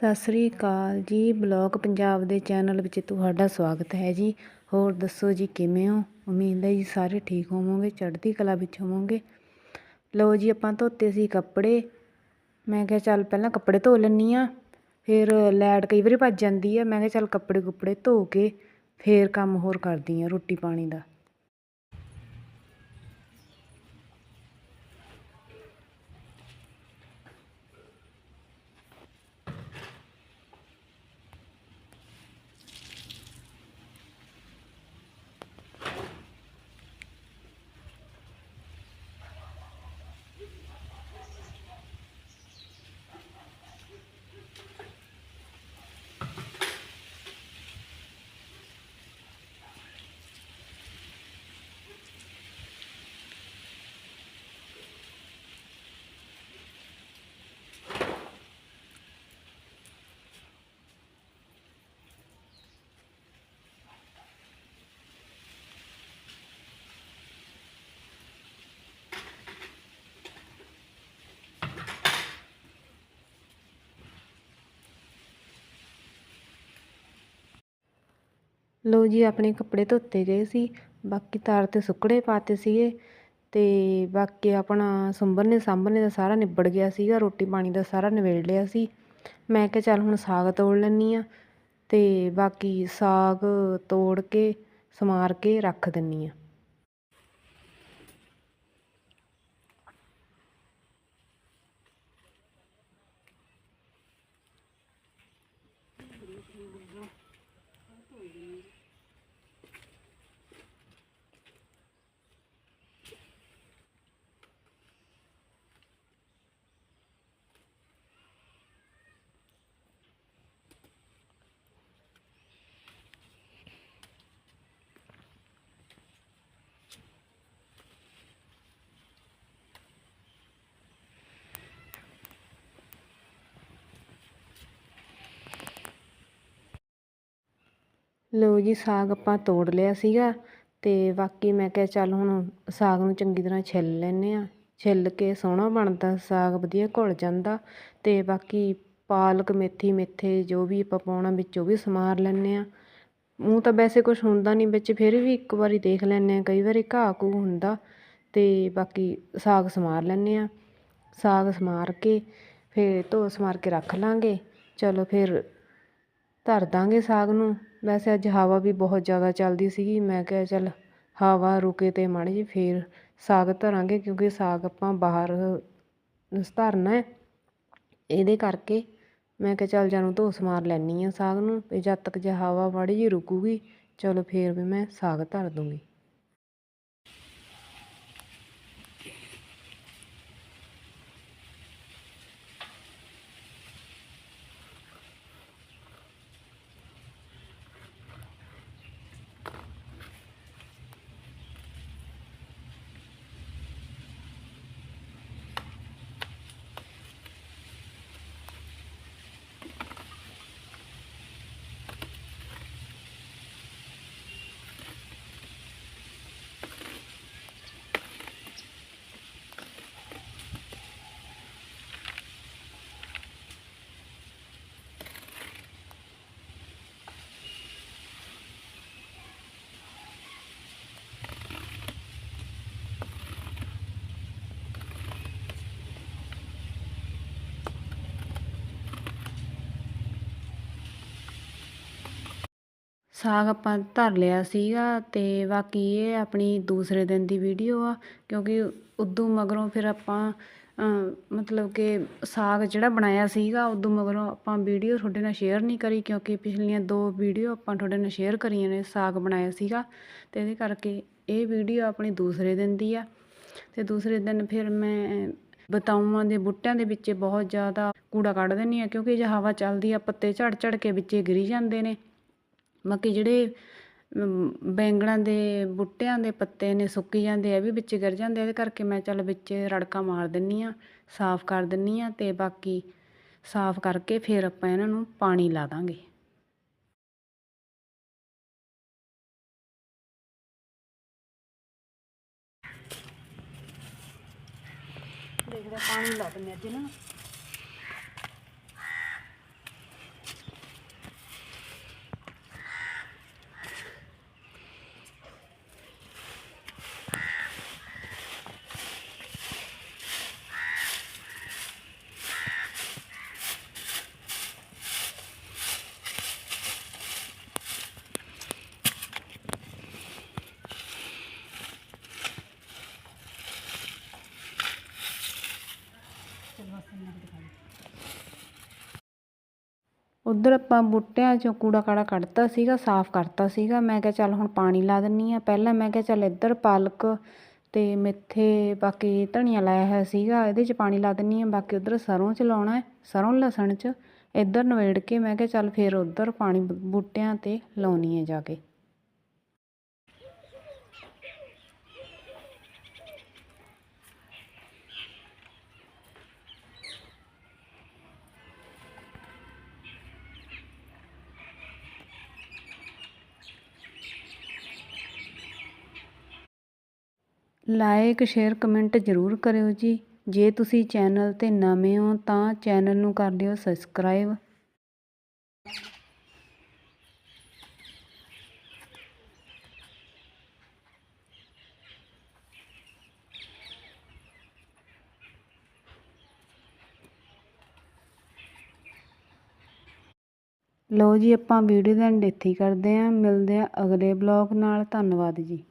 ਸਤਿ ਸ੍ਰੀ ਅਕਾਲ ਜੀ, ਬਲੌਗ ਪੰਜਾਬ ਦੇ ਚੈਨਲ ਵਿੱਚ ਤੁਹਾਡਾ ਸਵਾਗਤ ਹੈ ਜੀ। ਹੋਰ ਦੱਸੋ ਜੀ, ਕਿਵੇਂ ਹੋ? ਉਮੀਦ ਹੈ ਜੀ ਸਾਰੇ ਠੀਕ ਹੋਵੋਗੇ, ਚੜ੍ਹਦੀ ਕਲਾ ਵਿੱਚ ਹੋਵੋਗੇ। ਲਓ ਜੀ, ਆਪਾਂ ਧੋਤੇ ਸੀ ਕੱਪੜੇ। ਮੈਂ ਕਿਹਾ ਚੱਲ ਪਹਿਲਾਂ ਕੱਪੜੇ ਧੋ ਲੈਂਦੀ ਆ ਫਿਰ ਲੈਟ ਕਈ ਵਾਰੀ ਭੱਜ ਜਾਂਦੀ ਆ। ਮੈਂ ਕਿਹਾ ਚੱਲ ਕੱਪੜੇ ਕੁੱਪੜੇ ਧੋ ਕੇ ਫਿਰ ਕੰਮ ਹੋਰ ਕਰਦੀ ਆ ਰੋਟੀ ਪਾਣੀ ਦਾ। ਲਓ ਜੀ, ਆਪਣੇ ਕੱਪੜੇ ਧੋਤੇ ਗਏ ਸੀ, ਬਾਕੀ ਤਾਰ 'ਤੇ ਸੁੱਕੜੇ ਪਾਤੇ ਸੀਗੇ ਅਤੇ ਬਾਕੀ ਆਪਣਾ ਸੰਭਰਨੇ ਸਾਂਭਣੇ ਦਾ ਸਾਰਾ ਨਿਬੜ ਗਿਆ ਸੀਗਾ, ਰੋਟੀ ਪਾਣੀ ਦਾ ਸਾਰਾ ਨਿਬੇੜ ਲਿਆ ਸੀ। ਮੈਂ ਕਿਹਾ ਚੱਲ ਹੁਣ ਸਾਗ ਤੋੜ ਲੈਂਦੀ ਹਾਂ ਅਤੇ ਬਾਕੀ ਸਾਗ ਤੋੜ ਕੇ, ਸਮਾਰ ਕੇ ਰੱਖ ਦਿੰਦੀ ਹਾਂ। ਲਓ ਜੀ ਸਾਗ ਆਪਾਂ ਤੋੜ ਲਿਆ ਸੀਗਾ ਅਤੇ ਬਾਕੀ ਮੈਂ ਕਿਹਾ ਚੱਲ ਹੁਣ ਸਾਗ ਨੂੰ ਚੰਗੀ ਤਰ੍ਹਾਂ ਛਿੱਲ ਲੈਂਦੇ ਹਾਂ। ਛਿੱਲ ਕੇ ਸੋਹਣਾ ਬਣਦਾ ਸਾਗ, ਵਧੀਆ ਘੁਲ ਜਾਂਦਾ ਅਤੇ ਬਾਕੀ ਪਾਲਕ, ਮੇਥੀ, ਮੇਥੇ ਜੋ ਵੀ ਆਪਾਂ ਪਾਉਣਾ ਵਿੱਚ ਉਹ ਵੀ ਸਮਾਰ ਲੈਂਦੇ ਹਾਂ। ਮੂੰਹ ਤਾਂ ਵੈਸੇ ਕੁਛ ਹੁੰਦਾ ਨਹੀਂ ਵਿੱਚ, ਫਿਰ ਵੀ ਇੱਕ ਵਾਰੀ ਦੇਖ ਲੈਂਦੇ ਹਾਂ, ਕਈ ਵਾਰੀ ਘਾਹ ਘੂਹ ਹੁੰਦਾ ਅਤੇ ਬਾਕੀ ਸਾਗ ਸਮਾਰ ਲੈਂਦੇ ਹਾਂ। ਸਾਗ ਸਮਾਰ ਕੇ ਫਿਰ ਧੋ ਸਮਾਰ ਕੇ ਰੱਖ ਲਾਂਗੇ। ਚਲੋ ਫਿਰ ਧਰ ਦਾਂਗੇ ਸਾਗ ਨੂੰ। ਵੈਸੇ ਅੱਜ ਹਵਾ ਵੀ ਬਹੁਤ ਜ਼ਿਆਦਾ ਚੱਲਦੀ ਸੀਗੀ। ਮੈਂ ਕਿਹਾ ਚੱਲ ਹਵਾ ਰੁਕੇ ਅਤੇ ਮਾੜੀ ਜੀ ਫਿਰ ਸਾਗ ਧਰਾਂਗੇ ਕਿਉਂਕਿ ਸਾਗ ਆਪਾਂ ਬਾਹਰ ਧਰਨਾ ਹੈ। ਇਹਦੇ ਕਰਕੇ ਮੈਂ ਕਿਹਾ ਚੱਲ ਜਾਨੂੰ ਧੋਸ ਮਾਰ ਲੈਂਦੀ ਹਾਂ ਸਾਗ ਨੂੰ। ਅਤੇ ਜਦ ਤੱਕ ਜੇ ਹਵਾ ਮਾੜੀ ਜੀ ਰੁਕੂਗੀ, ਚਲੋ ਫਿਰ ਵੀ ਮੈਂ ਸਾਗ ਧਰ ਦੂੰਗੀ। ਸਾਗ ਆਪਾਂ ਧਰ ਲਿਆ ਸੀਗਾ ਅਤੇ ਬਾਕੀ ਇਹ ਆਪਣੀ ਦੂਸਰੇ ਦਿਨ ਦੀ ਵੀਡੀਓ ਆ, ਕਿਉਂਕਿ ਉਦੋਂ ਮਗਰੋਂ ਫਿਰ ਆਪਾਂ ਮਤਲਬ ਕਿ ਸਾਗ ਜਿਹੜਾ ਬਣਾਇਆ ਸੀਗਾ, ਉਦੋਂ ਮਗਰੋਂ ਆਪਾਂ ਵੀਡੀਓ ਤੁਹਾਡੇ ਨਾਲ ਸ਼ੇਅਰ ਨਹੀਂ ਕਰੀ, ਕਿਉਂਕਿ ਪਿਛਲੀਆਂ ਦੋ ਵੀਡੀਓ ਆਪਾਂ ਤੁਹਾਡੇ ਨਾਲ ਸ਼ੇਅਰ ਕਰੀਆਂ ਨੇ ਸਾਗ ਬਣਾਇਆ ਸੀਗਾ। ਅਤੇ ਇਹਦੇ ਕਰਕੇ ਇਹ ਵੀਡੀਓ ਆਪਣੀ ਦੂਸਰੇ ਦਿਨ ਦੀ ਆ। ਅਤੇ ਦੂਸਰੇ ਦਿਨ ਫਿਰ ਮੈਂ ਬਤਾਊਆਂ ਦੇ ਬੂਟਿਆਂ ਦੇ ਵਿੱਚ ਬਹੁਤ ਜ਼ਿਆਦਾ ਕੂੜਾ ਕੱਢ ਦਿੰਦੀ ਹਾਂ ਕਿਉਂਕਿ ਜੇ ਹਵਾ ਚੱਲਦੀ ਆ, ਪੱਤੇ ਝੜ ਝੜ ਕੇ ਵਿੱਚੇ ਗਿਰੀ ਜਾਂਦੇ ਨੇ। ਬਾਕੀ ਜਿਹੜੇ ਬੈਂਗਣਾਂ ਦੇ ਬੂਟਿਆਂ ਦੇ ਪੱਤੇ ਨੇ, ਸੁੱਕੀ ਜਾਂਦੇ ਆ ਵੀ ਵਿੱਚ ਗਿਰ ਜਾਂਦੇ ਇਹਦੇ ਕਰਕੇ ਮੈਂ ਚੱਲ ਵਿੱਚ ਰੜਕਾ ਮਾਰ ਦਿੰਦੀ ਹਾਂ ਸਾਫ਼ ਕਰ ਦਿੰਦੀ ਹਾਂ ਅਤੇ ਬਾਕੀ ਸਾਫ਼ ਕਰਕੇ ਫਿਰ ਆਪਾਂ ਇਹਨਾਂ ਨੂੰ ਪਾਣੀ ਲਾ ਦਾਂਗੇ। ਦੇਖਦੇ ਪਾਣੀ ਲਾ ਦਿੰਦੇ ਅੱਜ ਇਹਨਾਂ ਨੂੰ। ਉੱਧਰ ਆਪਾਂ ਬੂਟਿਆਂ 'ਚੋਂ ਕੂੜਾ ਕਾੜਾ ਕੱਢਤਾ ਸੀਗਾ, ਸਾਫ਼ ਕਰਤਾ ਸੀਗਾ। ਮੈਂ ਕਿਹਾ ਚੱਲ ਹੁਣ ਪਾਣੀ ਲਾ ਦਿੰਦੀ ਹਾਂ ਪਹਿਲਾਂ ਮੈਂ ਕਿਹਾ ਚੱਲ ਇੱਧਰ ਪਾਲਕ ਅਤੇ ਮੇਥੇ, ਬਾਕੀ ਧਨੀਆ ਲਾਇਆ ਹੋਇਆ ਸੀਗਾ, ਇਹਦੇ 'ਚ ਪਾਣੀ ਲਾ ਦਿੰਦੀ ਹਾਂ ਬਾਕੀ ਉੱਧਰ ਸਰੋਂ 'ਚ ਲਾਉਣਾ ਹੈ, ਸਰੋਂ ਲਸਣ 'ਚ। ਇੱਧਰ ਨਵੇੜ ਕੇ ਮੈਂ ਕਿਹਾ ਚੱਲ ਫਿਰ ਉੱਧਰ ਪਾਣੀ ਬੂਟਿਆਂ 'ਤੇ ਲਾਉਣੀ ਹੈ ਜਾ ਕੇ। ਲਾਇਕ, ਸ਼ੇਅਰ, ਕਮੈਂਟ ਜ਼ਰੂਰ ਕਰਿਓ ਜੀ। ਜੇ ਤੁਸੀਂ ਚੈਨਲ 'ਤੇ ਨਵੇਂ ਹੋ ਤਾਂ ਚੈਨਲ ਨੂੰ ਕਰ ਦਿਓ ਸਬਸਕ੍ਰਾਈਬ। ਲਓ ਜੀ, ਆਪਾਂ ਵੀਡੀਓ ਦਾ ਐਂਡ ਇੱਥੇ ਹੀ ਕਰਦੇ ਹਾਂ। ਮਿਲਦੇ ਹਾਂ ਅਗਲੇ ਬਲੌਗ ਨਾਲ। ਧੰਨਵਾਦ ਜੀ।